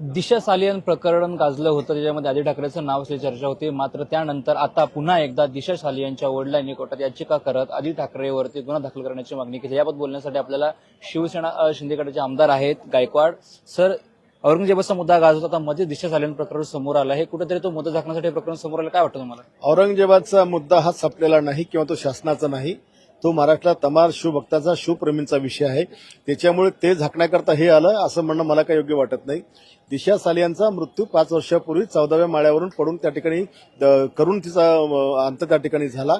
दिशा सालियन प्रकरण गाजलं होतं त्याच्यामध्ये आदित्य ठाकरेचं नाव असली चर्चा होती. मात्र त्यानंतर आता पुन्हा एकदा दिशा सालियनच्या वडिलांनी कोर्टात याचिका करत आदित्य ठाकरेवरती गुन्हा दाखल करण्याची मागणी केली. याबाबत बोलण्यासाठी आपल्याला शिवसेना अ, शिंदेगडाचे आमदार आहेत गायकवाड. सर औरंगजेबाचा मुद्दा गाजवत आता मध्ये दिशा सालियन प्रकरण समोर आलं. हे कुठेतरी तो मुद्दा झाकण्यासाठी प्रकरण समोर आलं. काय वाटतं तुम्हाला? औरंगजेबाचा मुद्दा हा संपलेला नाही किंवा तो शासनाचा नाही. तो महाराष्ट्रात तमार शिवभक्ताचा शिवप्रेमींचा विषय आहे. त्याच्यामुळे ते झाकण्याकरता हे आलं असं म्हणणं मला काही योग्य वाटत नाही. दिशा सालियांचा मृत्यू पाच वर्षापूर्वी चौदाव्या माळ्यावरून पडून त्या ठिकाणी द- करून तिचा अंत त्या ठिकाणी झाला.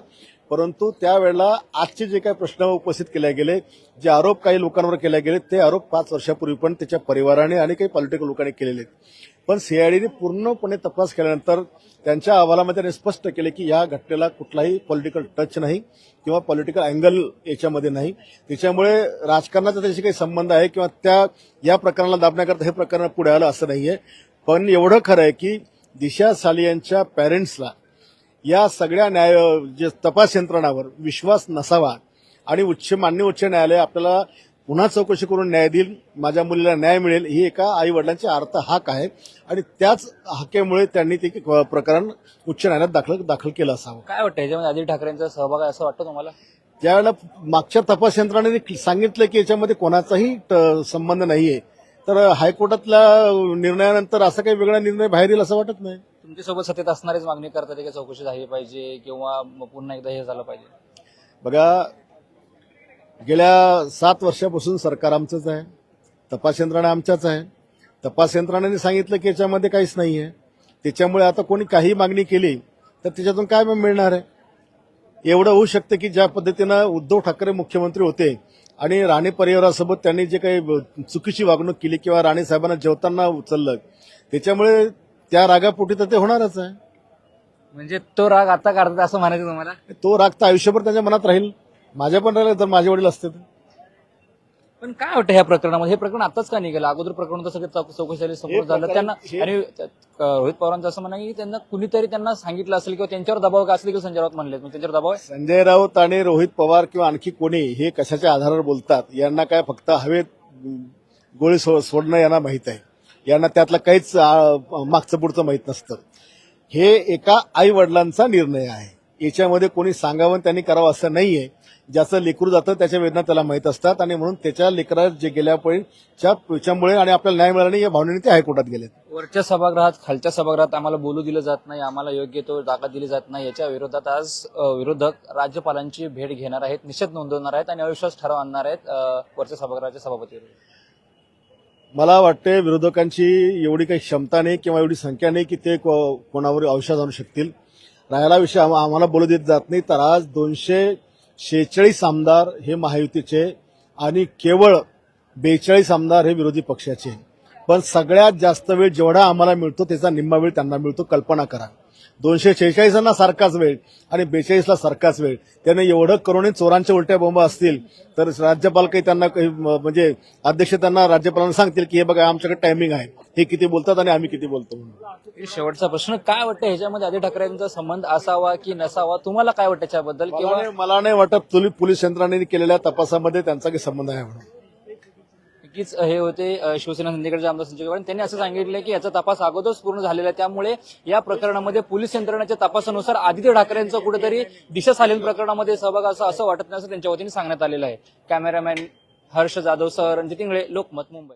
परंतु त्यावेळेला आजचे जे काही प्रश्न उपस्थित केले गेले जे आरोप काही लोकांवर केले गेले ते आरोप पाच वर्षापूर्वी पण त्याच्या परिवाराने आणि काही पॉलिटिकल लोकांनी केलेले आहेत. पण सीआयडीने पूर्णपणे तपास केल्यानंतर त्यांच्या अहवालामध्ये त्यांनी स्पष्ट केले की या घटनेला कुठलाही पॉलिटिकल टच नाही किंवा पॉलिटिकल अँगल याच्यामध्ये नाही. त्याच्यामुळे राजकारणाचा त्याशी काही संबंध आहे किंवा त्या या प्रकरणाला दाबण्याकरता हे प्रकरण पुढे आलं असं नाहीये. पण एवढं खरं आहे की दिशा सालियांच्या पॅरेंट्सला या सगळ्या न्याय जे तपास यंत्रणावर विश्वास नसावा आणि उच्च मान्य उच्च न्यायालय आपल्याला पुन्हा चौकशी करून न्याय देईल माझ्या मुलीला न्याय मिळेल ही एका आई वडिलांची अर्थ हाक आहे. आणि त्याच हाकेमुळे त्यांनी ते प्रकरण उच्च न्यायालयात दाखल दाखल केलं असावं. काय वाटतं याच्यामध्ये आदित्य ठाकरेंचा सहभाग आहे असं वाटतं तुम्हाला? ज्यावेळेला मागच्या तपास यंत्रणेने सांगितलं की याच्यामध्ये कोणाचाही संबंध नाहीये तर हायकोर्टातल्या निर्णयानंतर असा काही वेगळा निर्णय बाहेर येईल असं वाटत नाही? तुमच्यासोबत सतत असणारीच मागणी करतात की चौकशी झाली पाहिजे किंवा मग पुन्हा एकदा हे झालं पाहिजे? बघा गेल्या सात वर्षापासून सरकार आमचंच आहे तपास यंत्रणा आमच्याच आहे. तपास यंत्रणाने सांगितलं की याच्यामध्ये काहीच नाही आहे त्याच्यामुळे आता कोणी काही मागणी केली तर त्याच्यातून काय मिळणार आहे. एवढं होऊ शकतं की ज्या पद्धतीनं उद्धव ठाकरे मुख्यमंत्री होते आणि राणे परिवारासोबत त्यांनी जे काही चुकीची वागणूक केली किंवा राणे साहेबांना जेवताना उचललं त्याच्यामुळे त्या रागापोटी तर ते होणारच आहे. म्हणजे तो राग आता काढतात असं म्हणायचं तुम्हाला? तो राग तर आयुष्यभर त्यांच्या मनात राहील. माझ्या पण राहिला तर माझे वडील असते तर. पण काय वाटतं ह्या प्रकरणामध्ये? हे प्रकरण आताच का निघालं? अगोदर प्रकरण तर सगळे चौ- चौकशी झाली समोर हे झालं. प्रकरण- त्यांना हे- आणि अ, रोहित पवारांचं असं म्हणणं आहे की त्यांना कुणीतरी त्यांना सांगितलं असेल किंवा त्यांच्यावर दबाव का असेल किंवा संजय राऊत म्हणले त्यांच्यावर दबाव आहे? संजय राऊत आणि रोहित पवार किंवा आणखी कोणी हे कशाच्या आधारावर बोलतात? यांना काय फक्त हवेत गोळी सो- सोडणं यांना माहीत आहे. यांना त्यातलं काहीच आ, मागचं पुढचं माहीत नसतं. हे एका आई वडिलांचा निर्णय आहे. याच्यामध्ये कोणी सांगावं त्यांनी करावं असं नाहीये. ज्याचं लेकरू जातं त्याच्या वेदना त्याला माहीत असतात आणि म्हणून त्याच्या लेकरा जे गेल्या त्याच्यामुळे आणि आपल्याला न्याय मिळाला नाही या भावनेने ते हायकोर्टात गेलेत. वरच्या सभागृहात खालच्या सभागृहात आम्हाला बोलू दिलं जात नाही आम्हाला योग्य तो जागा दिली जात नाही. याच्या विरोधात आज विरोधक राज्यपालांची भेट घेणार आहेत निषेध नोंदवणार आहेत आणि अविश्वास ठराव आणणार आहेत वरच्या सभागृहाचे सभापती. मला वाटते विरोधकांची एवढी काही क्षमता नाही किंवा एवढी संख्या नाही की ते कोणावर औषध आणू शकतील. राहायला विषय आम्हाला बोलू देत जात नाही. तर आज दोनशे शेहेचाळीस आमदार हे महायुतीचे आणि केवळ बेचाळीस आमदार हे विरोधी पक्षाचे. पण सगळ्यात जास्त वेळ जेवढा आम्हाला मिळतो त्याचा निम्मा वेळ त्यांना मिळतो. कल्पना करा. दोनशे शेहेचाळीसांना सारखाच वेळ आणि बेचाळीसला सारखाच वेळ. त्याने एवढं करून चोरांच्या उलट्या बोंबा असतील तर राज्यपाल काही त्यांना काही म्हणजे अध्यक्ष त्यांना राज्यपालांना सांगतील की हे बघा आमच्याकडे टायमिंग आहे. हे किती बोलतात आणि आम्ही किती बोलतो म्हणून. शेवटचा प्रश्न काय वाटतं ह्याच्यामध्ये आदित्य ठाकरेंचा संबंध असावा की नसावा? तुम्हाला काय वाटतं त्याच्याबद्दल मला किंवा नाही- मला नाही वाटत पोलीस यंत्रणेने केलेल्या तपासामध्ये त्यांचा काही संबंध आहे म्हणून. नक्कीच हे होते शिवसेना संध्याकाळचे आमदार संजय गावडे. त्यांनी असं सांगितलं की याचा तपास अगोदरच पूर्ण झालेला आहे. त्यामुळे या प्रकरणामध्ये पोलीस यंत्रणाच्या तपासानुसार आदित्य ठाकरेंचं कुठेतरी दिशा सालीन प्रकरणामध्ये सहभाग असं असं वाटत नाही असं त्यांच्या वतीने सांगण्यात आलेलं आहे. कॅमेरामॅन हर्ष जाधव सह रणजित इंगळे लोकमत मुंबई.